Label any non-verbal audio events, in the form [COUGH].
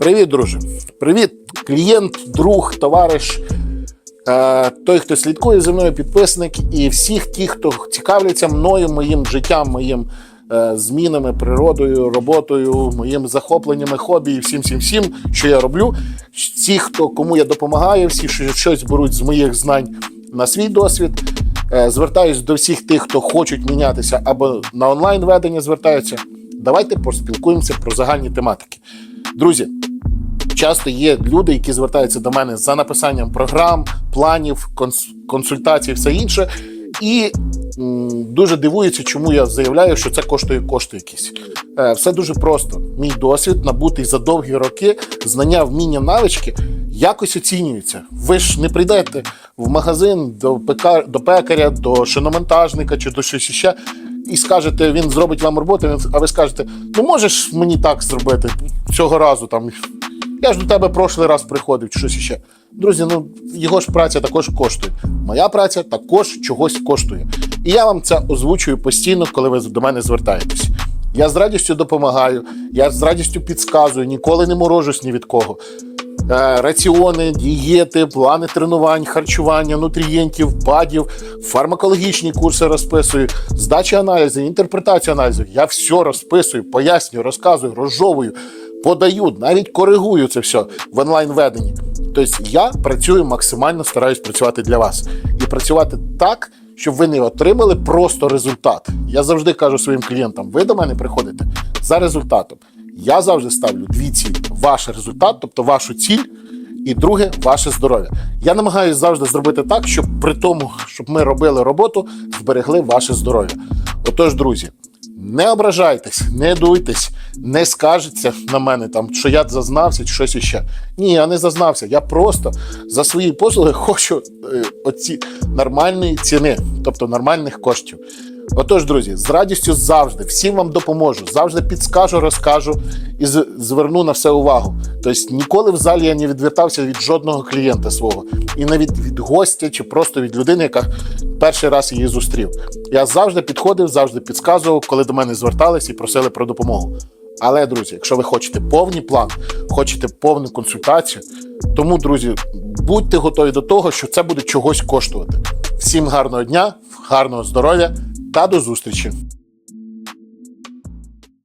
Привіт, друже. Привіт, клієнт, друг, товариш, е, той, хто слідкує за мною, підписник, і всіх ті, хто цікавляться мною, моїм життям, моїм е, змінами, природою, роботою, моїм захопленнями, хобі і всім, всім, всім, що я роблю. Всі, хто кому я допомагаю, всі, що щось беруть з моїх знань на свій досвід. Е, Звертаюсь до всіх тих, хто хочуть мінятися або на онлайн ведення звертаються. Давайте поспілкуємося про загальні тематики. Друзі, часто є люди, які звертаються до мене за написанням програм, планів, конс- консультацій, все інше, і дуже дивуються, чому я заявляю, що це коштує кошти якісь. Е, все дуже просто. Мій досвід, набутий за довгі роки, знання, вміння, навички якось оцінюються. Ви ж не прийдете в магазин до пека, до пекаря, до шиномонтажника чи до щось ще. І скажете, він зробить вам роботу, а ви скажете: ну можеш мені так зробити цього разу там. Я ж до тебе прошлий раз приходив чи щось іще. Друзі, ну його ж праця також коштує. Моя праця також чогось коштує. І я вам це озвучую постійно, коли ви до мене звертаєтесь. Я з радістю допомагаю, я з радістю підказую, ніколи не морожусь ні від кого. Е, раціони, дієти, плани тренувань, харчування, нутрієнтів, БАДів, фармакологічні курси розписую, здача аналізу, інтерпретацію аналізу. Я все розписую, пояснюю, розказую, розжовую, подаю, навіть коригую це все в онлайн-веденні. Тобто я працюю максимально стараюсь працювати для вас і працювати так, щоб ви не отримали просто результат. Я завжди кажу своїм клієнтам: ви до мене приходите за результатом. Я завжди ставлю дві цілі: ваш результат, тобто вашу ціль, і друге ваше здоров'я. Я намагаюся завжди зробити так, щоб при тому, щоб ми робили роботу, зберегли ваше здоров'я. Отож, друзі, не ображайтесь, не дуйтесь, не скажеться на мене там, що я зазнався чи щось іще. Ні, я не зазнався. Я просто за свої послуги [LAUGHS] хочу е, оці нормальної ціни, тобто нормальних коштів. Отож, друзі, з радістю завжди всім вам допоможу, завжди підскажу, розкажу і зверну на все увагу. Тобто ніколи в залі я не відвертався від жодного клієнта свого, і навіть від гостя чи просто від людини, яка перший раз її зустрів. Я завжди підходив, завжди підказував, коли до мене звертались і просили про допомогу. Але, друзі, якщо ви хочете повний план, хочете повну консультацію, тому, друзі, будьте готові до того, що це буде чогось коштувати. Всім гарного дня, гарного здоров'я та до зустрічі!